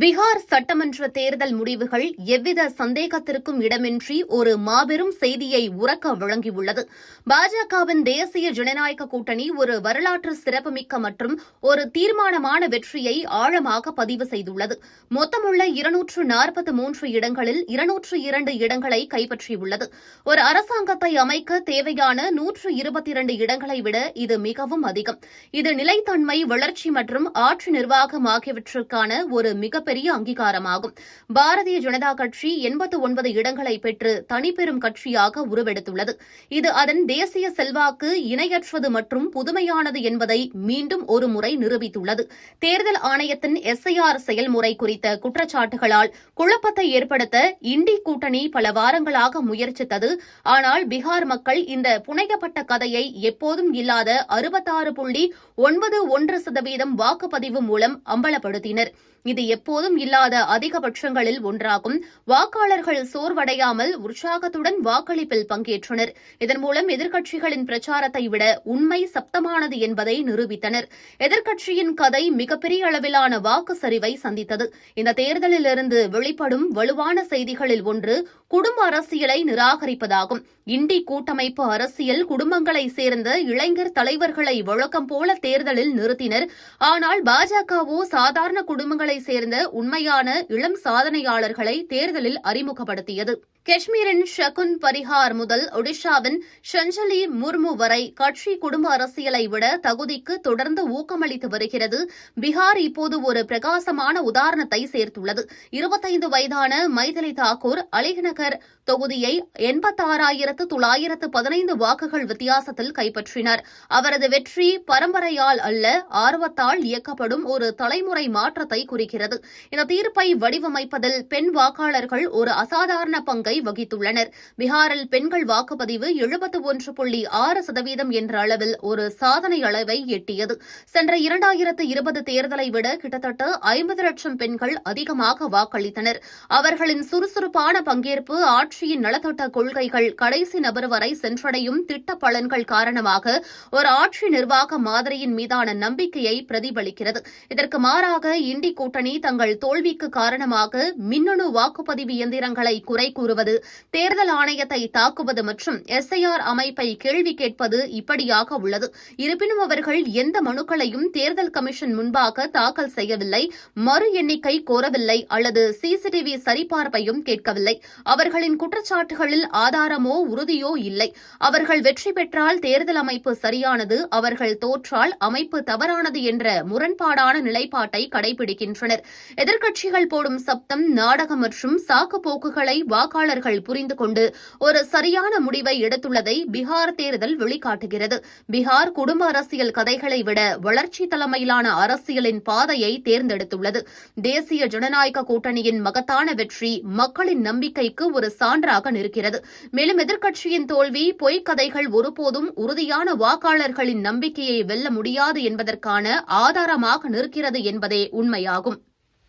பீகார் சட்டமன்ற தேர்தல் முடிவுகள் எவ்வித சந்தேகத்திற்கும் இடமின்றி ஒரு மாபெரும் செய்தியை உறக்க வழங்கியுள்ளது. பாஜகவின் தேசிய ஜனநாயக கூட்டணி ஒரு வரலாற்று சிறப்புமிக்க மற்றும் ஒரு தீர்மானமான வெற்றியை ஆழமாக பதிவு செய்துள்ளது. மொத்தமுள்ள இருநூற்று நாற்பத்தி மூன்று இடங்களில் இருநூற்று இரண்டு இடங்களை கைப்பற்றியுள்ளது. ஒரு அரசாங்கத்தை அமைக்க தேவையான நூற்று இருபத்தி இரண்டு இடங்களை விட இது மிகவும் அதிகம். இது நிலைத்தன்மை வளர்ச்சி மற்றும் ஆட்சி நிர்வாகம் ஆகியவற்றுக்கான ஒரு மிக மிகப்பெரிய அங்கீகாரமாகும். பாரதிய ஜனதா கட்சி எண்பத்து ஒன்பது இடங்களை பெற்று தனிப்பெரும் கட்சியாக உருவெடுத்துள்ளது. இது அதன் தேசிய செல்வாக்கு இணையற்றது மற்றும் புதுமையானது என்பதை மீண்டும் ஒருமுறை நிரூபித்துள்ளது. தேர்தல் ஆணையத்தின் எஸ்ஐஆர் செயல்முறை குறித்த குற்றச்சாட்டுகளால் குழப்பத்தை ஏற்படுத்த இண்டி கூட்டணி பல வாரங்களாக முயற்சித்தது. ஆனால் பீகார் மக்கள் இந்த புனையப்பட்ட கதையை எப்போதும் இல்லாத அறுபத்தாறு புள்ளி ஒன்பது ஒன்று சதவீதம் வாக்குப்பதிவு மூலம் அம்பலப்படுத்தினர். இது எப்போதும் இல்லாத அதிகபட்சங்களில் ஒன்றாகும். வாக்காளர்கள் சோர்வடையாமல் உற்சாகத்துடன் வாக்களிப்பில் பங்கேற்றனர். இதன் மூலம் எதிர்க்கட்சிகளின் பிரச்சாரத்தை விட உண்மை சப்தமானது என்பதை நிரூபித்தனர். எதிர்க்கட்சியின் கதை மிகப்பெரிய அளவிலான வாக்கு சரிவை சந்தித்தது. இந்த தேர்தலிலிருந்து வெளிப்படும் வலுவான செய்திகளில் ஒன்று குடும்ப அரசியலை நிராகரிப்பதாகும். இண்டி கூட்டமைப்பு அரசியல் குடும்பங்களை சேர்ந்த இளைஞர் தலைவர்களை வழக்கம் போல தேர்தலில் நிறுத்தினர். ஆனால் பாஜகவோ சாதாரண குடும்பங்களை சேர்ந்த உண்மையான இளம் சாதனையாளர்களை தேர்தலில் அறிமுகப்படுத்தியது. காஷ்மீரின் ஷகுன் பரிஹார் முதல் ஒடிஷாவின் ஷஞ்சலி முர்மு வரை கட்சி குடும்ப அரசியலை விட தகுதிக்கு தொடர்ந்து ஊக்கமளித்து வருகிறது. பீகார் இப்போது ஒரு பிரகாசமான உதாரணத்தை சேர்த்துள்ளது. இருபத்தைந்து வயதான மைதிலி தாக்கூர் அலிநகர் தொகுதியை எண்பத்தாறாயிரத்து தொள்ளாயிரத்து பதினைந்து வாக்குகள் வித்தியாசத்தில் கைப்பற்றினார். அவரது வெற்றி பரம்பரையால் அல்ல ஆர்வத்தால் இயக்கப்படும் ஒரு தலைமுறை மாற்றத்தை குறிக்கிறது. இந்த தீர்ப்பை வடிவமைப்பதில் பெண் வாக்காளர்கள் ஒரு அசாதாரண பங்கை வகித்துள்ளனர். பீகாரில் பெண்கள் வாக்குப்பதிவு எழுபத்து ஒன்று புள்ளி ஆறு சதவீதம் என்ற அளவில் ஒரு சாதனை அளவை எட்டியது. சென்ற இரண்டாயிரத்து இருபது தேர்தலை விட கிட்டத்தட்ட ஐம்பது லட்சம் பெண்கள் அதிகமாக வாக்களித்தனர். அவர்களின் சுறுசுறுப்பான பங்கேற்பு ஆட்சியின் நலத்திட்ட கொள்கைகள் கடைசி நபர் வரை சென்றடையும் திட்ட பலன்கள் காரணமாக ஒரு ஆட்சி நிர்வாக மாதிரியின் மீதான நம்பிக்கையை பிரதிபலிக்கிறது. இதற்கு மாறாக இண்டி கூட்டணி தங்கள் தோல்விக்கு காரணமாக மின்னணு வாக்குப்பதிவு இயந்திரங்களை குறை கூறுவது தேர்தல் ஆணையத்தை தாக்குவது மற்றும் எஸ்ஐஆர் அமைப்பை கேள்வி கேட்பது இப்படியாக உள்ளது. இருப்பினும் அவர்கள் எந்த மனுக்களையும் தேர்தல் கமிஷன் முன்பாக தாக்கல் செய்யவில்லை மறு எண்ணிக்கை கோரவில்லை அல்லது சிசிடிவி சரிபார்ப்பையும் கேட்கவில்லை. அவர்களின் குற்றச்சாட்டுகளில் ஆதாரமோ உறுதியோ இல்லை. அவர்கள் வெற்றி பெற்றால் தேர்தல் அமைப்பு சரியானது அவர்கள் தோற்றால் அமைப்பு தவறானது என்ற முரண்பாடான நிலைப்பாட்டை கடைபிடிக்கின்றனர். எதிர்க்கட்சிகள் போடும் சப்தம் நாடகம் மற்றும் சாக்கு போக்குகளை வாக்காளர்கள் புரிந்து கொண்டு ஒரு சரியான முடிவை எடுத்துள்ளதை பீகார் தேர்தல் வெளிக்காட்டுகிறது. பீகார் குடும்ப அரசியல் கதைகளை விட வளர்ச்சி தலைமையிலான அரசியலின் பாதையை தேர்ந்தெடுத்துள்ளது. தேசிய ஜனநாயக கூட்டணியின் மகத்தான வெற்றி மக்களின் நம்பிக்கைக்கு ஒரு சான்றாக நிற்கிறது. மேலும் எதிர்க்கட்சியின் தோல்வி பொய்க் கதைகள் ஒருபோதும் உறுதியான வாக்காளர்களின் நம்பிக்கையை வெல்ல முடியாது என்பதற்கான ஆதாரமாக நிற்கிறது என்பதே உண்மையாகும்.